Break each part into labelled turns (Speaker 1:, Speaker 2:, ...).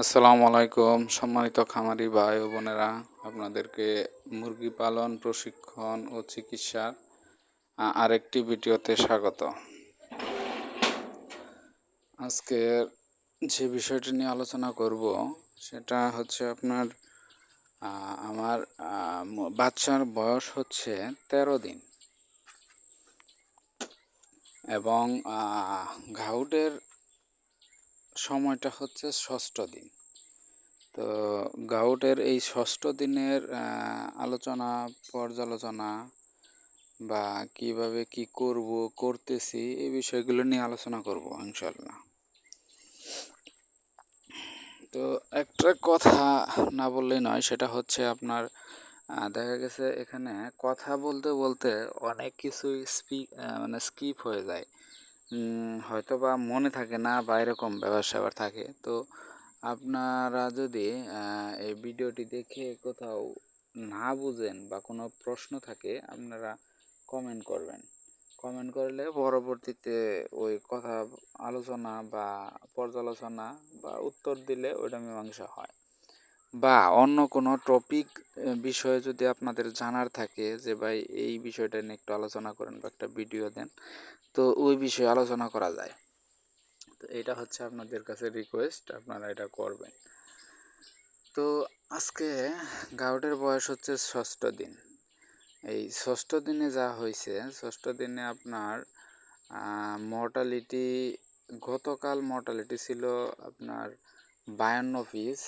Speaker 1: আসসালামু আলাইকুম, সম্মানিত খামারি ভাই ও বোনেরা। আপনাদেরকে মুরগি পালন, প্রশিক্ষণ ও চিকিৎসার আরেকটি ভিডিওতে স্বাগত। আজকে যে বিষয়টি নিয়ে আলোচনা করব, সেটা হচ্ছে আপনার আমার বাচ্চার বয়স হচ্ছে তেরো দিন। এবং ঘাউটের সময়টা হচ্ছে ষষ্ঠ দিন। তো গাউটের এই ষষ্ঠ দিনের আলোচনা, পর্যালোচনা বা কীভাবে কি করব, করতেছি, এই বিষয়গুলো নিয়ে আলোচনা করব ইনশাল্লাহ তো একটা কথা না বললেই নয়, সেটা হচ্ছে আপনার দেখা গেছে এখানে কথা বলতে বলতে অনেক কিছুই স্পিক মানে স্কিপ হয়ে যায়। হয়তো বা মনে থাকে না বা এরকম ব্যাপার স্যাপার থাকে। তো আপনারা যদি এই ভিডিওটি দেখে কোথাও না বুঝেন বা কোনো প্রশ্ন থাকে, আপনারা কমেন্ট করবেন। কমেন্ট করলে পরবর্তীতে ওই কথা আলোচনা বা পর্যালোচনা বা উত্তর দিলে ওইটা মীমাংসা হয়। বা অন্য কোনো টপিক বিষয়ে যদি আপনাদের জানার থাকে যে, ভাই, এই বিষয়টা নিয়ে একটু আলোচনা করেন বা একটা ভিডিও দেন, তো ওই বিষয়ে আলোচনা করা যায়। তো এটা হচ্ছে আপনাদের কাছে রিকোয়েস্ট আপনারা এটা করবেন। তো আজকে গাউটের বয়স হচ্ছে ষষ্ঠ দিন। এই ষষ্ঠ দিনে যা হয়েছে ষষ্ঠ দিনে আপনার মর্টালিটি গতকাল মর্টালিটি ছিল আপনার বায়ান্ন পিস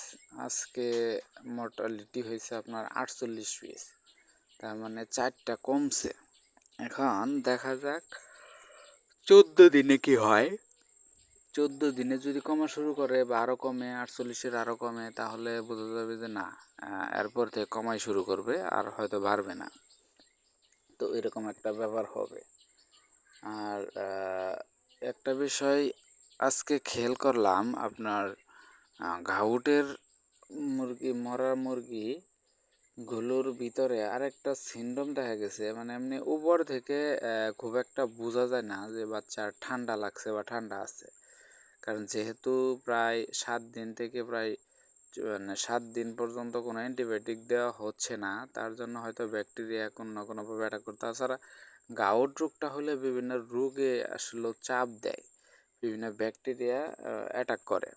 Speaker 1: আজকে মর্টালিটি হয়েছে আপনার আটচল্লিশ পিস তার মানে চারটা কমছে। এখন দেখা যাক, চোদ্দ দিনে কি হয়? চোদ্দ দিনে যদি কমা শুরু করে বা আরও কমে, আটচল্লিশের আরও কমে, তাহলে বোঝা যাবে যে না এরপর থেকে কমাই শুরু করবে আর হয়তো বাড়বে না। তো এরকম একটা ব্যাপার হবে। আর একটা বিষয় আজকে খেয়াল করলাম, আপনার ঘাউটের মুরগি মরা মুরগি গুলোর ভিতরে আরেকটা সিন্ডম দেখা গেছে। মানে এমনি উপর থেকে খুব একটা বোঝা যায় না যে বাচ্চার ঠান্ডা লাগছে বা ঠান্ডা আছে। কারণ যেহেতু প্রায় সাত দিন থেকে প্রায় মানে সাত দিন পর্যন্ত কোনো অ্যান্টিবায়োটিক দেওয়া হচ্ছে না, তার জন্য হয়তো ব্যাকটেরিয়া কোনো না কোনোভাবে অ্যাটাক করতে তাছাড়া গাউট রোগটা হলে বিভিন্ন রোগে আসলে চাপ দেয়, বিভিন্ন ব্যাকটেরিয়া অ্যাটাক করে।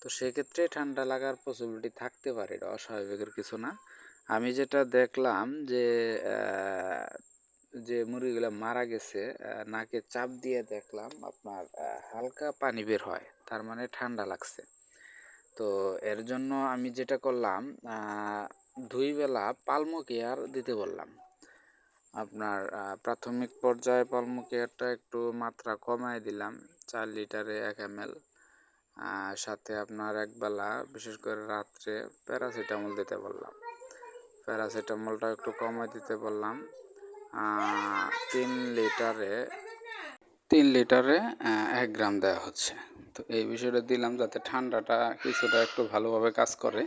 Speaker 1: তো সেক্ষেত্রে ঠান্ডা লাগার পসিবিলিটি থাকতে পারে, এটা অস্বাভাবিকের কিছু না। আমি যেটা দেখলাম যে যে মুরগিগুলো মারা গেছে নাকে চাপ দিয়ে দেখলাম আপনার হালকা পানি বের হয়, তার মানে ঠান্ডা লাগছে। তো এর জন্য আমি যেটা করলাম দুই বেলা পালমো কেয়ার দিতে বললাম। আপনার প্রাথমিক পর্যায়ে পালমো কেয়ারটা একটু মাত্রা কমায় দিলাম, চার লিটারে এক এম এল। সাথে আপনার একবেলা বিশেষ করে রাত্রে প্যারাসিটামল দিতে বললাম। প্যারাসিটামলটা একটু কমায় দিতে বললাম। তিন লিটারে তিন লিটারে এক গ্রাম দেওয়া হচ্ছে। তো এই বিষয়টা দিলাম যাতে ঠান্ডাটা কিছুটা একটু ভালোভাবে কাজ করে।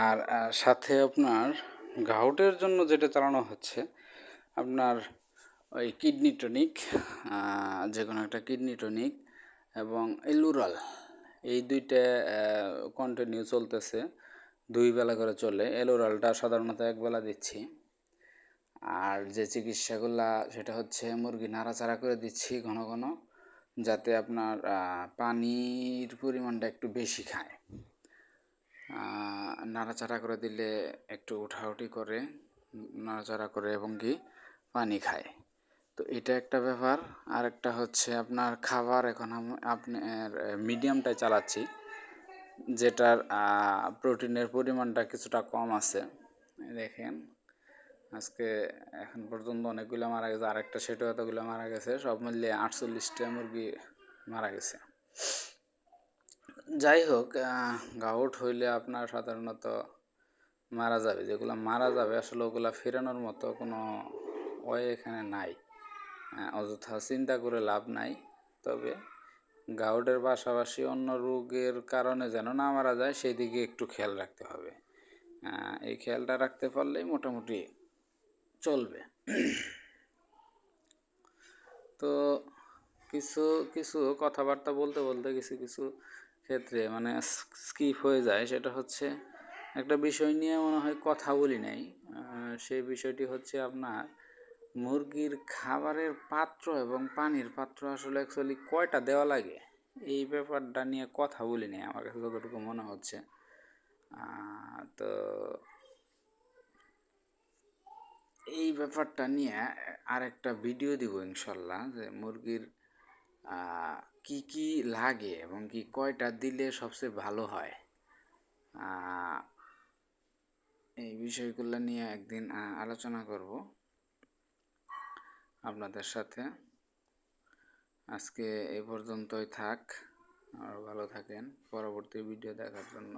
Speaker 1: আর সাথে আপনার গাউটের জন্য যেটা চালানো হচ্ছে, আপনার ওই কিডনি টনিক যে কোনো একটা কিডনি টনিক এবং এলুরাল এই দুইটা কন্টিনিউ চলতেছে, দুই বেলা করে চলে। এলোরালটা সাধারণত এক বেলা দিচ্ছি। আর যে চিকিৎসাগুলা, সেটা হচ্ছে মুরগি নাড়াচাড়া করে দিচ্ছি ঘন ঘন, যাতে আপনার পানির পরিমাণটা একটু বেশি খায়। নাড়াচাড়া করে দিলে একটু উঠাউঠি করে নাড়াচাড়া করে এবং কি, পানি খায়। তো এটা একটা ব্যাপার। আর একটা হচ্ছে আপনার খাবার এখন আপনার মিডিয়ামটায় চালাচ্ছি, যেটার প্রোটিনের পরিমাণটা কিছুটা কম আছে। দেখেন, আজকে এখন পর্যন্ত অনেকগুলো মারা গেছে, আরেকটা সেটাও এতগুলো মারা গেছে, সব মিলিয়ে আটচল্লিশটা মুরগি মারা গেছে। যাই হোক গাউট হইলে আপনার সাধারণত মারা যাবে, যেগুলো মারা যাবে, আসলে ওগুলা ফেরানোর মতো কোনো ওয়ে এখানে নাই। অযথা চিন্তা করে লাভ নাই। তবে গাউটের পাশাপাশি অন্য রোগের কারণে যেন না মারা যায়, সেই দিকে একটু খেয়াল রাখতে হবে। এই খেয়ালটা রাখতে পারলেই মোটামুটি চলবে। তো কিছু কিছু কথাবার্তা বলতে বলতে কিছু কিছু ক্ষেত্রে মানে স্কিপ হয়ে যায়। সেটা হচ্ছে একটা বিষয় নিয়ে মনে হয় কথা বলি নাই। সেই বিষয়টি হচ্ছে আপনার মুরগির খাবারের পাত্র এবং পানির পাত্র আসলে অ্যাকচুয়ালি কয়টা দেওয়া লাগে? এই ব্যাপারটা নিয়ে কথা বলি নাই আমার কাছে যতটুকু মনে হচ্ছে। তো এই ব্যাপারটা নিয়ে আরেকটা ভিডিও দিব ইনশাল্লাহ, যে মুরগির কি কি লাগে এবং কি কয়টা দিলে সবচেয়ে ভালো হয়। এই বিষয়গুলো নিয়ে একদিন আলোচনা করব। আপনাদের সাথে। আজকে এ পর্যন্তই থাক, আর ভালো থাকেন। পরবর্তী ভিডিও দেখার জন্য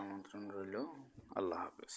Speaker 1: আমন্ত্রণ রইল। আল্লাহ হাফেজ।